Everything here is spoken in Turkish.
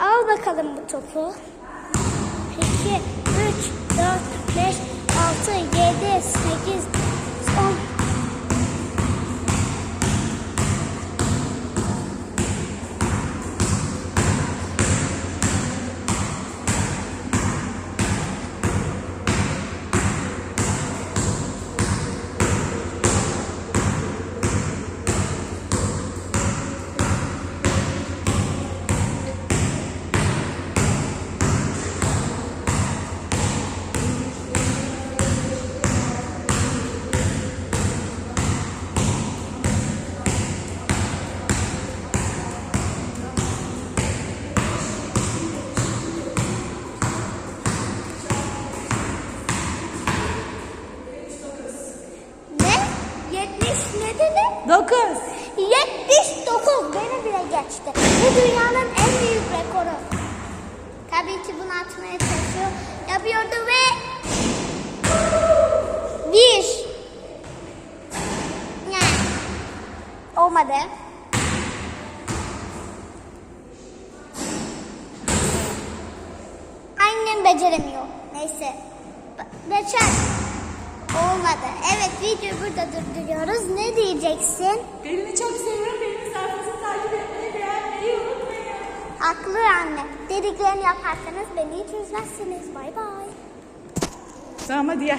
Al bakalım bu topu. 2, 3, 4, 5, 70 ne dedi? 9. 79 beni bile geçti. Bu dünyanın en büyük rekoru. Tabii ki bunu atmaya çalışıyor. Yapıyordu ve bir. Ne? Olmadı. Annem beceremiyor. Neyse. Be- Beçer. Olmadı. Evet videoyu burada durduruyoruz. Ne diyeceksin? Pelini çok seviyorum. Pelin sayfasını takip etmeyi, beğenmeyi unutmayın. Haklı anne. Dediklerini yaparsanız beni hiç üzmezsiniz. Bay bay. Tamam hadi ya.